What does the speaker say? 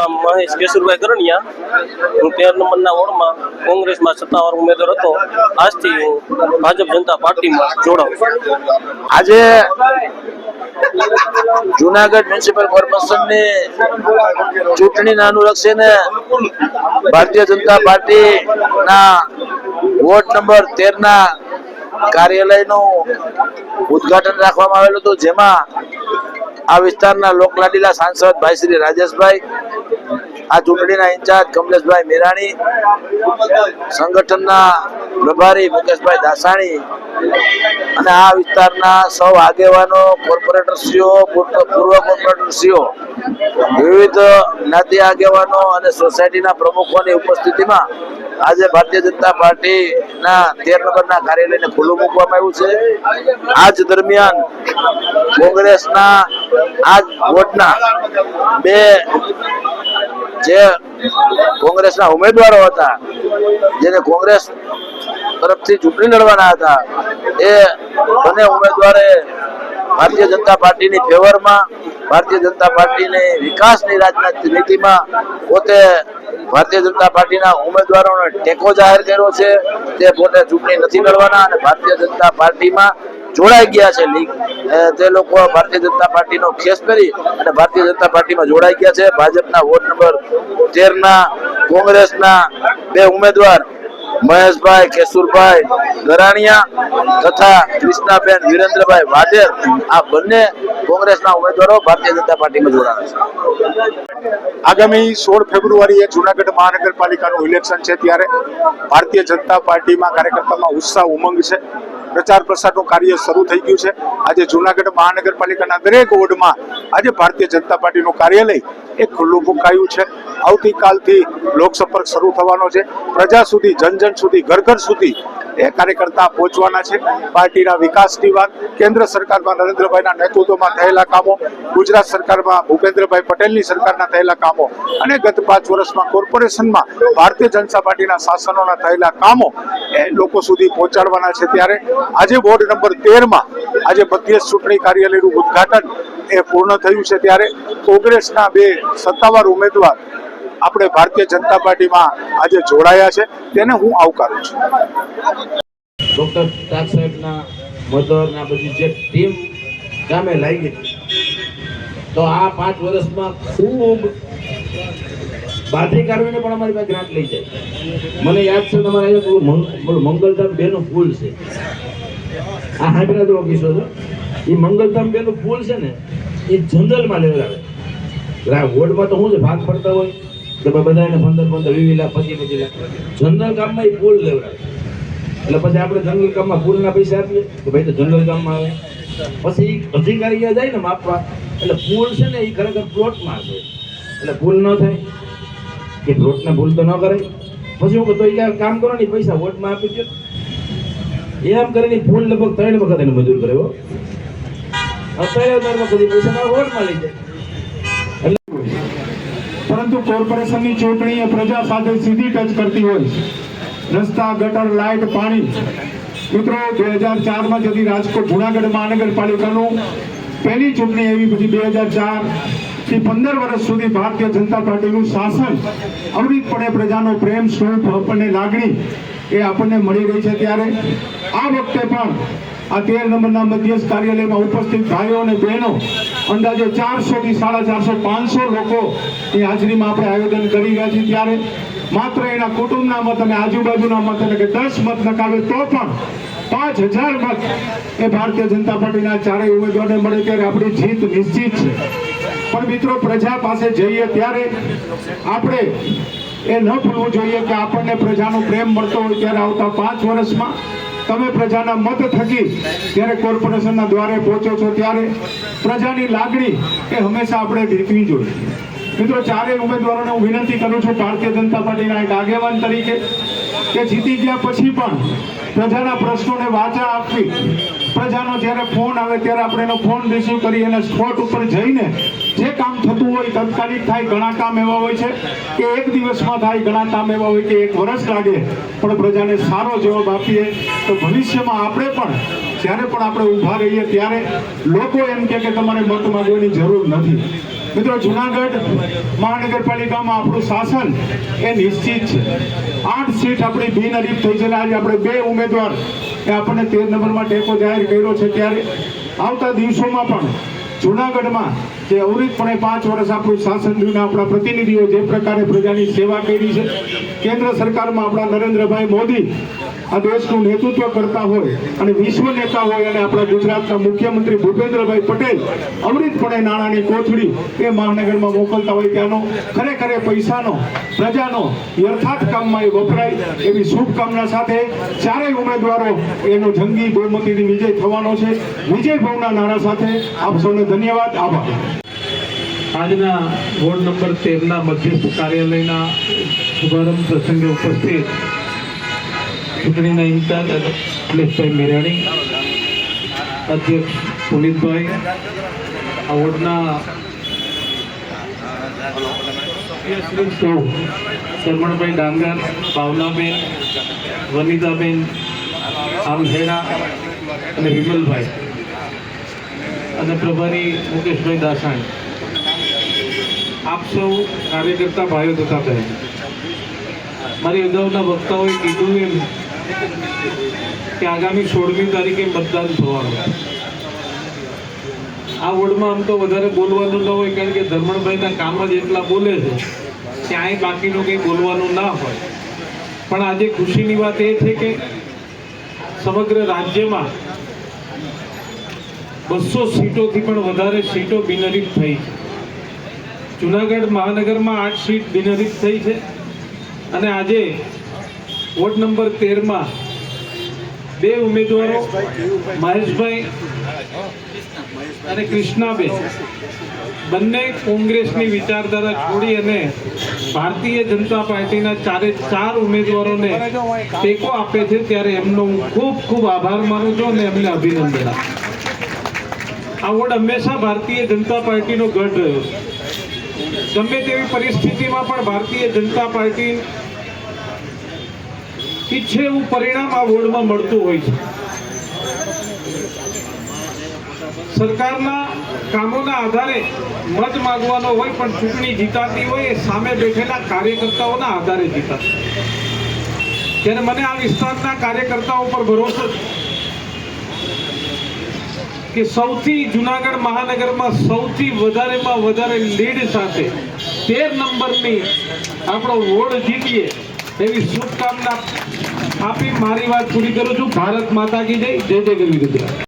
નામ મહેશ કેશુરભાઈ ગરણિયા. હું તેર નંબરના વોર્ડમાં કોંગ્રેસમાં સત્તાવાર ઉમેદવાર હતો. આજથી હું ભાજપ જનતા પાર્ટીમાં જોડાઉં આજે જુનાગઢ મ્યુનિસિપલ કોર્પોરેશનની ચૂંટણીને અનુલક્ષીને ભારતીય જનતા પાર્ટીના વોર્ડ નંબર તેરના કાર્યાલયનું ઉદ્ઘાટન રાખવામાં આવેલું હતું, જેમાં આ વિસ્તારના લોકલાડીલા સાંસદ ભાઈ શ્રી રાજેશભાઈ આ ચૂંટણીના ઇન્ચાર્જ કમલેશભાઈ મેરાણી, સંગઠનના પ્રભારી મુકેશભાઈ દાસાણી અને આ વિસ્તારના સૌ આગેવાનો, કોર્પોરેટરશ્રીઓ, પૂર્વ કોર્પોરેટરશ્રીઓ, વિવિધ જ્ઞાતિ આગેવાનો અને સોસાયટીના પ્રમુખોની ઉપસ્થિતિમાં આજે ભારતીય જનતા પાર્ટીના તેર નંબરના કાર્યાલયને ખુલ્લું મૂકવામાં આવ્યું છે. આજ દરમિયાન કોંગ્રેસના આજ વોટના બે જે કોંગ્રેસના ઉમેદવારો હતા, જેને કોંગ્રેસ તરફથી ચૂંટણી લડવાના હતા, એ બંને ઉમેદવારે ભારતીય જનતા પાર્ટીની ફેવરમાં, ભારતીય જનતા પાર્ટીની વિકાસની રાજનીતિમાં પોતે ભારતીય જનતા પાર્ટીના ઉમેદવારોને ટેકો જાહેર કર્યો છે. તે પોતે ચૂંટણી નથી લડવાના અને ભારતીય જનતા પાર્ટીમાં જોડાઈ ગયા છે લીગ. તે લોકો ભારતીય જનતા પાર્ટીનો ખેસ કરી અને ભારતીય જનતા પાર્ટીમાં જોડાઈ ગયા છે. ભાજપના વોર્ડ નંબર તેર ના કોંગ્રેસના બે ઉમેદવાર, મહેશભાઈ, કેશુરભાઈ ગરાણિયા તથા કૃષ્ણાબેન વિરેન્દ્રભાઈ વાઢેર આ બંને કોંગ્રેસના ઉમેદવારો ભારતીય જનતા પાર્ટીમાં જોડાયા છે. આગામી સોળ ફેબ્રુઆરીએ જુનાગઢ મહાનગરપાલિકાનું ઇલેક્શન છે ત્યારે ભારતીય જનતા પાર્ટીમાં કાર્યકર્તામાં ઉત્સાહ ઉમંગ છે. પ્રચાર પ્રસારનું કાર્ય શરૂ થઈ ગયું છે. આજે જુનાગઢ મહાનગરપાલિકાના દરેક વોર્ડમાં આજે ભારતીય જનતા પાર્ટીનું કાર્યાલય એ ખુલ્લું મુકાયું છે. આવતીકાલથી લોકસંપર્ક શરૂ થવાનો છે. પ્રજા સુધી જન જન સુધી, ઘર ઘર સુધી એ કાર્યકર્તા પહોંચવાના છે. પાર્ટીના વિકાસની વાત કેન્દ્ર સરકારમાં નરેન્દ્રભાઈના નેતૃત્વમાં થયેલા કામો, ગુજરાત સરકારમાં ભૂપેન્દ્રભાઈ પટેલની સરકારના થયેલા કામો અને ગત પાંચ વર્ષમાં કોર્પોરેશનમાં ભારતીય જનતા પાર્ટીના શાસનોના થયેલા કામો એ લોકો સુધી પહોંચાડવાના છે ત્યારે આજે વોર્ડ નંબર તેરમાં આજે મધ્યસ્થ ચૂંટણી કાર્યાલયનું ઉદ્ઘાટન એ પૂર્ણ થયું છે ત્યારે કોંગ્રેસના બે સત્તાવાર ઉમેદવાર આપણે ભારતીય જનતા પાર્ટીમાં આજે જોડાયા છે. તેને હું આવકારું છું. ડૉક્ટર તાજ સાહેબના મધરના બધી જે ટીમ કામે લાગી તો આ પાંચ વર્ષમાં ખૂબ કાઢવીને પણ અમારી પાસે ગ્રાન્ટ લઈ જાય. મને યાદ છે તમારે પેલું મંગલધામ બેનું પુલ છે. આ હાંભળા તો છે એ મંગલધામ બેનું પુલ છે ને, એ જનરલમાં લેવડાવે. વોર્ડમાં તો શું છે ભાગ પડતા હોય કે બધાને પંદર પંદર, વીસ લાખ, પચીસ પચીસ લાખ. જનરલ કામમાં એ પુલ લેવડાવે. એટલે પછી આપણે જંગલ કામમાં પુલના પૈસા આપીએ. કે ભાઈ તો જંગલ કામમાં આવે. પછી અધિકારી જાય ને માપવા. એટલે ફૂલ છે ને એ ખરેખર પ્લોટમાં છે. એટલે ભૂલ ન થાય. કે પ્લોટને ભૂલ તો ન કરાય. પછી હું તો એ કામ કરો ને પૈસા વોટમાં આપી દો એમ કરીને ફૂલ લગભગ ત્રણ વખત એને મજૂર કર્યો અત્યારે વખત પૈસા વોટમાં લઈ જાય. પરંતુ કોર્પોરેશનની ચૂંટણી એ પ્રજા સાથે સીધી ટચ કરતી હોય રસ્તા ગટર, લાઇટ, પાણી. મિત્રો, બે હજાર ચારમાં જતી રાજકોટ જુનાગઢ મહાનગરપાલિકાનું પહેલી ચૂંટણી એવી પછી બે હજાર ચારથી પંદર વર્ષ સુધી ભારતીય જનતા પાર્ટીનું શાસન અવિરતપણે પ્રજાનો પ્રેમ સ્વરૂપ આપણને લાગણી એ આપણને મળી રહી છે ત્યારે. આ વખતે પણ આ તેર નંબરના મધ્યસ્થ કાર્યાલયમાં ઉપસ્થિત ભાઈઓ અને બહેનો, અંદાજે ચારસોથી સાડા ચારસો પાંચસો લોકો ની હાજરીમાં આપણે આયોજન કરી રહ્યા છીએ ત્યારે માત્ર એના કુટુંબના મત અને આજુબાજુના મત એટલે કે દસ મત નકાવે તો પણ પાંચ હજાર મત એ ભારતીય જનતા પાર્ટીના ચારેય ઉમેદવારને મળે ત્યારે આપણી જીત નિશ્ચિત છે. પણ મિત્રો, પ્રજા પાસે જઈએ ત્યારે આપણે એ ન ભૂલવું જોઈએ કે આપણને પ્રજાનો પ્રેમ મળતો હોય ત્યારે આવતા પાંચ વર્ષમાં તમે પ્રજાના મત થકી જ્યારે કોર્પોરેશનના દ્વારે પહોંચો છો ત્યારે પ્રજાની લાગણી એ હંમેશા આપણે જીતવી જોઈએ. મિત્રો, ચારેય ઉમેદવારોને હું વિનંતી કરું છું ભારતીય જનતા પાર્ટીના એક આગેવાન તરીકે કે જીતી ગયા પછી પણ પ્રજાના પ્રશ્નોને વાચા આપવી પ્રજાનો જ્યારે ફોન આવે ત્યારે આપણે એનો ફોન રિસીવ કરી અને સ્પોટ ઉપર જઈને જે કામ થતું હોય તાત્કાલિક થાય, ઘણા કામ એવા હોય છે કે એક દિવસમાં થાય, ઘણા કામ એવા હોય કે એક વર્ષ લાગે, પણ પ્રજાને સારો જવાબ આપીએ તો ભવિષ્યમાં આપણે પણ, જ્યારે પણ આપણે ઊભા રહીએ ત્યારે લોકો એમ કે કે તમારે મત માંગવાની જરૂર નથી. મિત્રો, જુનાગઢ મહાનગરપાલિકામાં આપણું શાસન એ નિશ્ચિત છે. આઠ સીટ આપણી બિનહરીફ થઈ છે આજે આપણે બે ઉમેદવાર એ આપણને તેર નંબરમાં ટેકો જાહેર કર્યો છે ત્યારે આવતા દિવસોમાં પણ જુનાગઢમાં જે અવરિતપણે પાંચ વર્ષ આપણું શાસન રહ્યું આપણા પ્રતિનિધિઓ જે પ્રકારે પ્રજાની સેવા કરી છે, કેન્દ્ર સરકારમાં આપણા નરેન્દ્રભાઈ મોદી આ દેશનું નેતૃત્વ કરતા હોય અને વિશ્વ નેતા હોય અને આપણા ગુજરાતના મુખ્યમંત્રી ભૂપેન્દ્રભાઈ પટેલ અમૃતપણે નાણાંની કોથળી એ મહાનગરમાં મોકલતા હોય ત્યાંનો ખરેખર પૈસાનો, પ્રજાનો યથાર્થ કામમાં એ વપરાય એવી શુભકામના સાથે ચારેય ઉમેદવારો એનો જંગી બહુમતીથી વિજય થવાનો છે. વિજય ભાવના નારા સાથે આપ સૌને ધન્યવાદ, આભાર. આજના વોર્ડ નંબર તેરના મધ્યસ્થ કાર્યાલયના શુભારંભ પ્રસંગે ઉપસ્થિત ચૂંટણીના ઇન્ચાર્જ અખિલેશભાઈ મેરાણી, અધ્યક્ષ પુનિતભાઈ, આ વોર્ડના શરમણભાઈ ડાંગર, ભાવનાબેન, વનિતાબેન આમહેડા અને વિમલભાઈ. અને પ્રભારી મુકેશભાઈ દાસાણી. આપ સૌ કાર્યકર્તા ભાઈઓ તથા બહેન. મારી અગાઉના વક્તાઓએ કીધું એમ કે આગામી સોળમી તારીખે મતદાન થવાનું. આ વોર્ડમાં આમ તો વધારે બોલવાનું ન હોય, કારણ કે ધર્મણભાઈના કામ જ એટલા બોલે છે ક્યાંય બાકીનું કંઈ બોલવાનું ના હોય. પણ આજે ખુશીની વાત એ છે કે સમગ્ર રાજ્યમાં બસો સીટોથી પણ વધારે સીટો બિનહરીફ થઈ છે. જુનાગઢ મહાનગરમાં આઠ સીટ બિનહરીફ થઈ છે. અને આજે વોર્ડ નંબર તેરમાં બે ઉમેદવારો, મહેશભાઈ અને કૃષ્ણાબેન. બંને કોંગ્રેસની વિચારધારા છોડી અને ભારતીય જનતા પાર્ટીના ચારે ચાર ઉમેદવારોને ટેકો આપે છે. ત્યારે એમનો હું ખૂબ ખૂબ આભાર માનું છું અને એમને અભિનંદન આપું. આ વોર્ડ હંમેશા ભારતીય જનતા પાર્ટીનો ગઢ રહ્યો છે. ગમે તેવી પરિસ્થિતિમાં પણ ભારતીય જનતા પાર્ટી ઈચ્છે એવું પરિણામ આ વોર્ડમાં મળતું હોય છે. સરકારના કામોના આધારે મત માગવાનો હોય પણ ચૂંટણી જીતાતી હોય એ સામે બેઠેલા કાર્યકર્તાઓના આધારે જીતા ત્યારે મને આ વિસ્તારના કાર્યકર્તાઓ પર ભરોસો છે. કે સૌથી જુનાગઢ મહાનગરમાં સૌથી વધારેમાં વધારે લીડ સાથે તેર નંબરની આપણો વોર્ડ જીતીએ એવી શુભકામના આપી મારી વાત પૂરી કરું છું. ભારત માતા કી જય જય જય ગરવી ગુજરાત.